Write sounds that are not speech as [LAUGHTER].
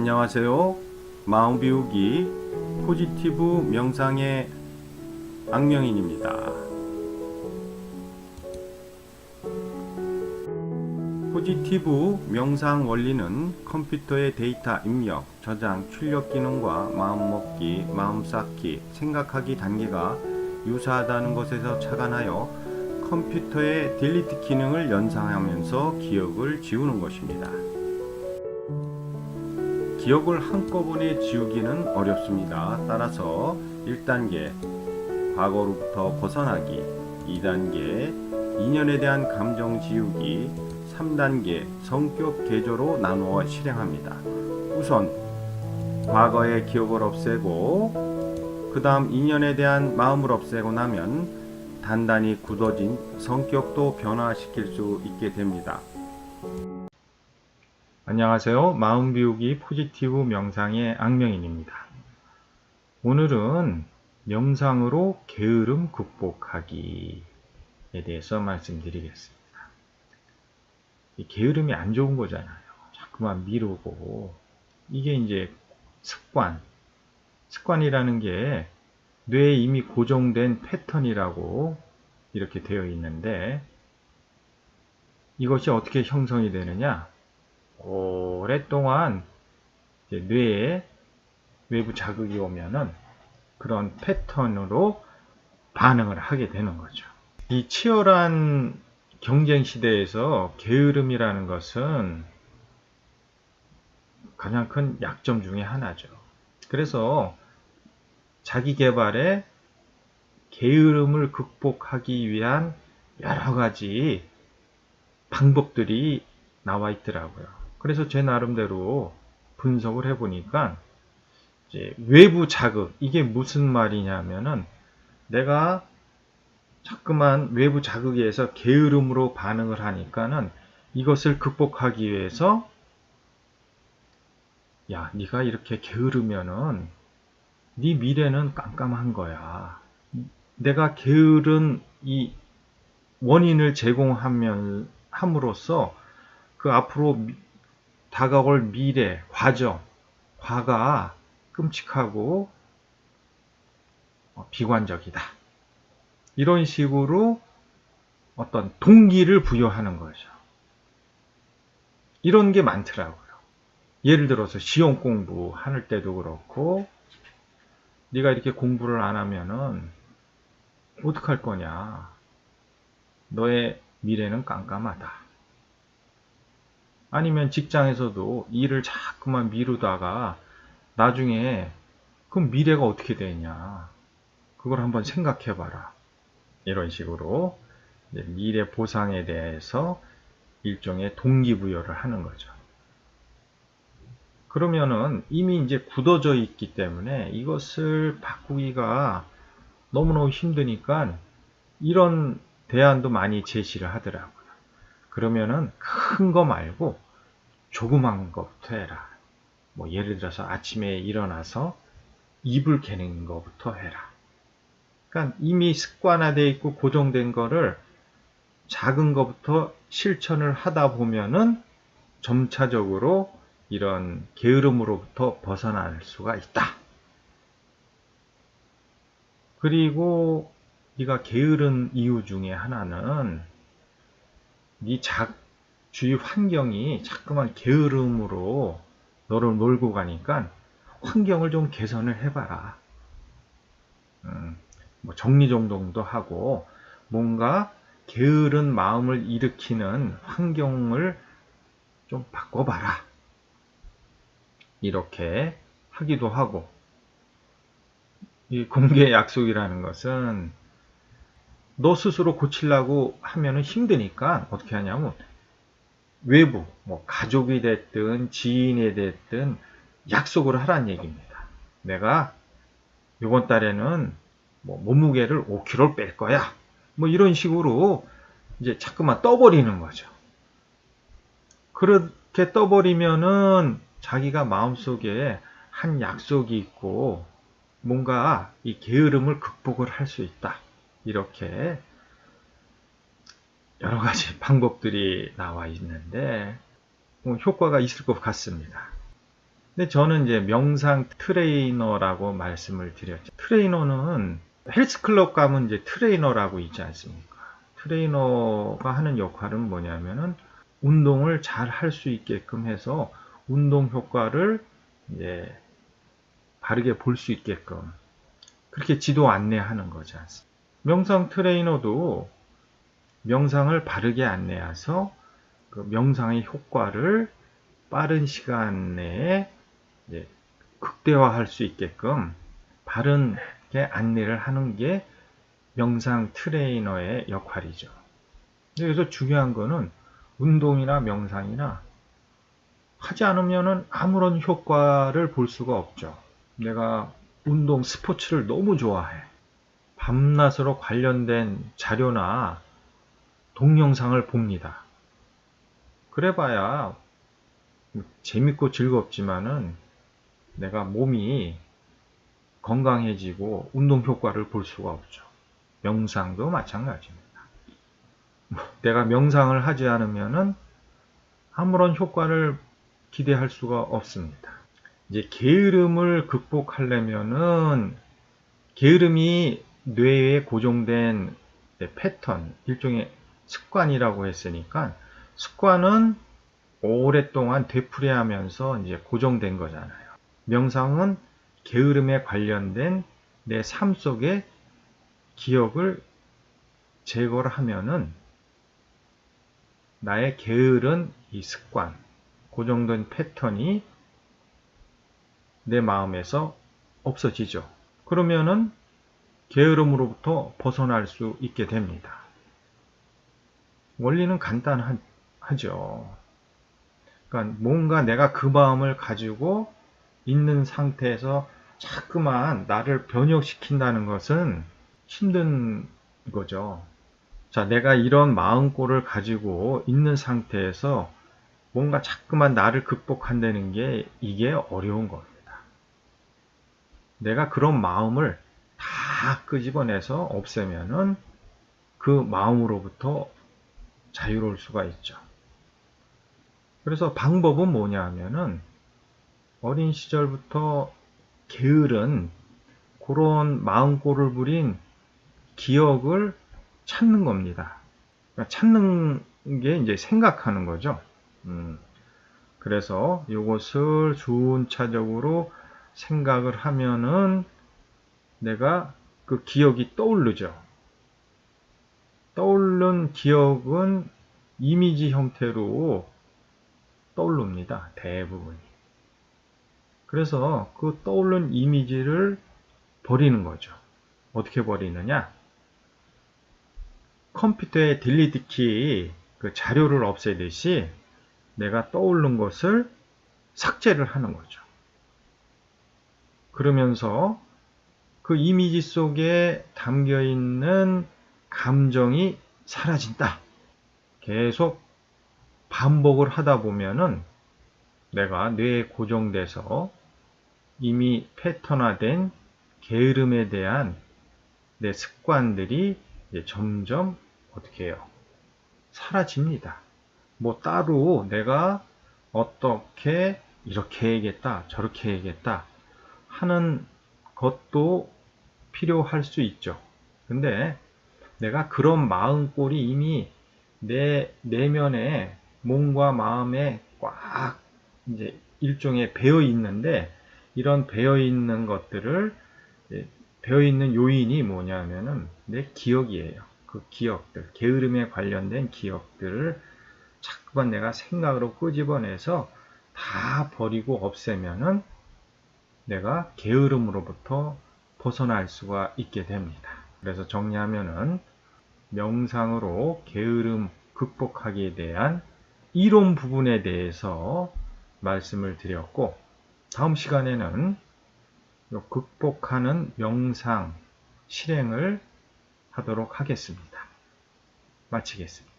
안녕하세요. 마음 비우기 포지티브 명상의 악명인입니다. 포지티브 명상 원리는 컴퓨터의 데이터 입력, 저장, 출력 기능과 마음 먹기, 마음 쌓기, 생각하기 단계가 유사하다는 것에서 착안하여 컴퓨터의 딜리트 기능을 연상하면서 기억을 지우는 것입니다. 기억을 한꺼번에 지우기는 어렵습니다. 따라서 1단계 과거로부터 벗어나기, 2단계 인연에 대한 감정 지우기, 3단계 성격 개조로 나누어 실행합니다. 우선 과거의 기억을 없애고 그 다음 인연에 대한 마음을 없애고 나면 단단히 굳어진 성격도 변화시킬 수 있게 됩니다. 안녕하세요. 마음 비우기 포지티브 명상의 악명인입니다. 오늘은 명상으로 게으름 극복하기에 대해서 말씀드리겠습니다. 이 게으름이 안 좋은 거잖아요. 자꾸만 미루고 이게 이제 습관, 습관이라는 게 뇌에 이미 고정된 패턴이라고 이렇게 되어 있는데 이것이 어떻게 형성이 되느냐? 오랫동안 뇌에 외부 자극이 오면은 그런 패턴으로 반응을 하게 되는 거죠. 이 치열한 경쟁 시대에서 게으름이라는 것은 가장 큰 약점 중에 하나죠. 그래서 자기 개발에 게으름을 극복하기 위한 여러 가지 방법들이 나와 있더라고요. 그래서 제 나름대로 분석을 해보니까 외부 자극 이게 무슨 말이냐면은 내가 자꾸만 외부 자극에 의해서 게으름으로 반응을 하니까는 이것을 극복하기 위해서 야 네가 이렇게 게으르면은 네 미래는 깜깜한 거야. 내가 게으른 이 원인을 제공하면 함으로써 그 앞으로 미- 다가올 미래, 과정, 과가 끔찍하고 어, 비관적이다. 이런 식으로 어떤 동기를 부여하는 거죠. 이런 게 많더라고요. 예를 들어서 시험 공부 할 때도 그렇고 네가 이렇게 공부를 안 하면은 어떡할 거냐. 너의 미래는 깜깜하다. 아니면 직장에서도 일을 자꾸만 미루다가 나중에 그럼 미래가 어떻게 되냐. 그걸 한번 생각해 봐라. 이런 식으로 미래 보상에 대해서 일종의 동기부여를 하는 거죠. 그러면은 이미 이제 굳어져 있기 때문에 이것을 바꾸기가 너무너무 힘드니까 이런 대안도 많이 제시를 하더라고요. 그러면은 큰 거 말고 조그만 것부터 해라. 뭐 예를 들어서 아침에 일어나서 이불 개는 것부터 해라. 그러니까 이미 습관화되어 있고 고정된 거를 작은 것부터 실천을 하다 보면은 점차적으로 이런 게으름으로부터 벗어날 수가 있다. 그리고 네가 게으른 이유 중에 하나는 네 자, 주위 환경이 자꾸만 게으름으로 너를 몰고 가니까 환경을 좀 개선을 해봐라. 음, 뭐 정리정돈도 하고 뭔가 게으른 마음을 일으키는 환경을 좀 바꿔봐라. 이렇게 하기도 하고 이 공개 약속이라는 것은 너 스스로 고치려고 하면은 힘드니까 어떻게 하냐면 외부 뭐 가족이 됐든 지인이 됐든 약속을 하라는 얘기입니다. 내가 이번 달에는 뭐 몸무게를 5kg를 뺄 거야. 뭐 이런 식으로 이제 자꾸만 떠버리는 거죠. 그렇게 떠버리면은 자기가 마음속에 한 약속이 있고 뭔가 이 게으름을 극복을 할 수 있다. 이렇게 여러 가지 [LAUGHS] 방법들이 나와 있는데 뭐 효과가 있을 것 같습니다. 근데 저는 이제 명상 트레이너라고 말씀을 드렸죠. 트레이너는 헬스클럽 가면 이제 트레이너라고 있지 않습니까? 트레이너가 하는 역할은 뭐냐면은 운동을 잘 할 수 있게끔 해서 운동 효과를 이제 바르게 볼 수 있게끔 그렇게 지도 안내하는 거지 않습니까? 명상 트레이너도 명상을 바르게 안내해서 그 명상의 효과를 빠른 시간 내에 극대화할 수 있게끔 바른 안내를 하는 게 명상 트레이너의 역할이죠. 그래서 중요한 거는 운동이나 명상이나 하지 않으면 아무런 효과를 볼 수가 없죠. 내가 운동, 스포츠를 너무 좋아해. 밤낮으로 관련된 자료나 동영상을 봅니다. 그래봐야 재밌고 즐겁지만은 내가 몸이 건강해지고 운동 효과를 볼 수가 없죠. 명상도 마찬가지입니다. 내가 명상을 하지 않으면은 아무런 효과를 기대할 수가 없습니다. 이제 게으름을 극복하려면은 게으름이 뇌에 고정된 패턴, 일종의 습관이라고 했으니까 습관은 오랫동안 되풀이하면서 이제 고정된 거잖아요. 명상은 게으름에 관련된 내 삶 속의 기억을 제거를 하면은 나의 게으른 이 습관, 고정된 패턴이 내 마음에서 없어지죠. 그러면은 게으름으로부터 벗어날 수 있게 됩니다. 원리는 간단하죠. 그러니까 뭔가 내가 그 마음을 가지고 있는 상태에서 자꾸만 나를 변형시킨다는 것은 힘든 거죠. 자, 내가 이런 마음꼴을 가지고 있는 상태에서 뭔가 자꾸만 나를 극복한다는 게 이게 어려운 겁니다. 내가 그런 마음을 다 끄집어내서 없애면은 그 마음으로부터 자유로울 수가 있죠. 그래서 방법은 뭐냐 하면은 어린 시절부터 게으른 그런 마음골을 부린 기억을 찾는 겁니다. 그러니까 찾는 게 이제 생각하는 거죠. 음, 그래서 이것을 순차적으로 생각을 하면은 내가 그 기억이 떠오르죠. 떠오른 기억은 이미지 형태로 떠오릅니다. 대부분이. 그래서 그 떠오른 이미지를 버리는 거죠. 어떻게 버리느냐? 컴퓨터의 딜리트 키, 그 자료를 없애듯이 내가 떠오른 것을 삭제를 하는 거죠. 그러면서 그 이미지 속에 담겨 있는 감정이 사라진다. 계속 반복을 하다 보면은 내가 뇌에 고정돼서 이미 패턴화된 게으름에 대한 내 습관들이 점점 어떻게 해요? 사라집니다. 뭐 따로 내가 어떻게 이렇게 해야겠다, 저렇게 해야겠다 하는 것도 필요할 수 있죠. 근데 내가 그런 마음꼴이 이미 내 내면에 몸과 마음에 꽉 이제 일종의 배어 있는데 이런 배어 있는 것들을 배어 있는 요인이 뭐냐면은 내 기억이에요. 그 기억들, 게으름에 관련된 기억들을 자꾸만 내가 생각으로 끄집어내서 다 버리고 없애면은 내가 게으름으로부터 벗어날 수가 있게 됩니다. 그래서 정리하면은 명상으로 게으름 극복하기에 대한 이론 부분에 대해서 말씀을 드렸고 다음 시간에는 극복하는 명상 실행을 하도록 하겠습니다. 마치겠습니다.